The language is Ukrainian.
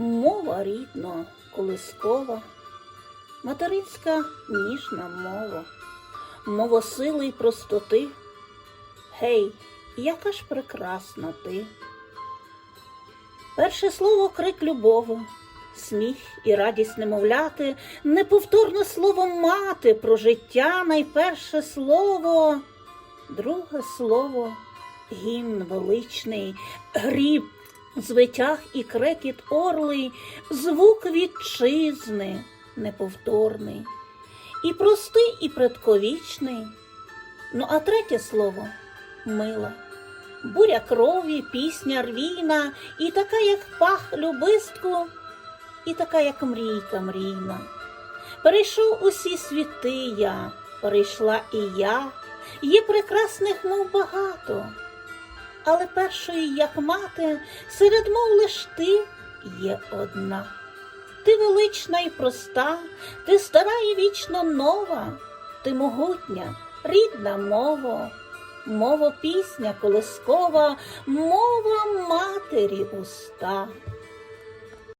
Мова рідно, колискова, материнська ніжна мова, мова сили й простоти. Гей, яка ж прекрасна ти. Перше слово крик любови, сміх і радість немовляти, неповторне слово мати про життя, найперше слово, друге слово гімн величний, гріб, звитяг і крекіт орлий, звук вітчизни неповторний, і простий, і предковічний. Ну, а третє слово мила. Буря крові, пісня рвійна, і така, як пах любистку, і така, як мрійка мрійна. Перейшов усі світи я, перейшла і я, є прекрасних мов багато, але першої, як мати, серед мов лиш ти є одна. Ти велична і проста, ти стара і вічно нова, ти могутня, рідна мова, мова пісня колискова, мова матері уста.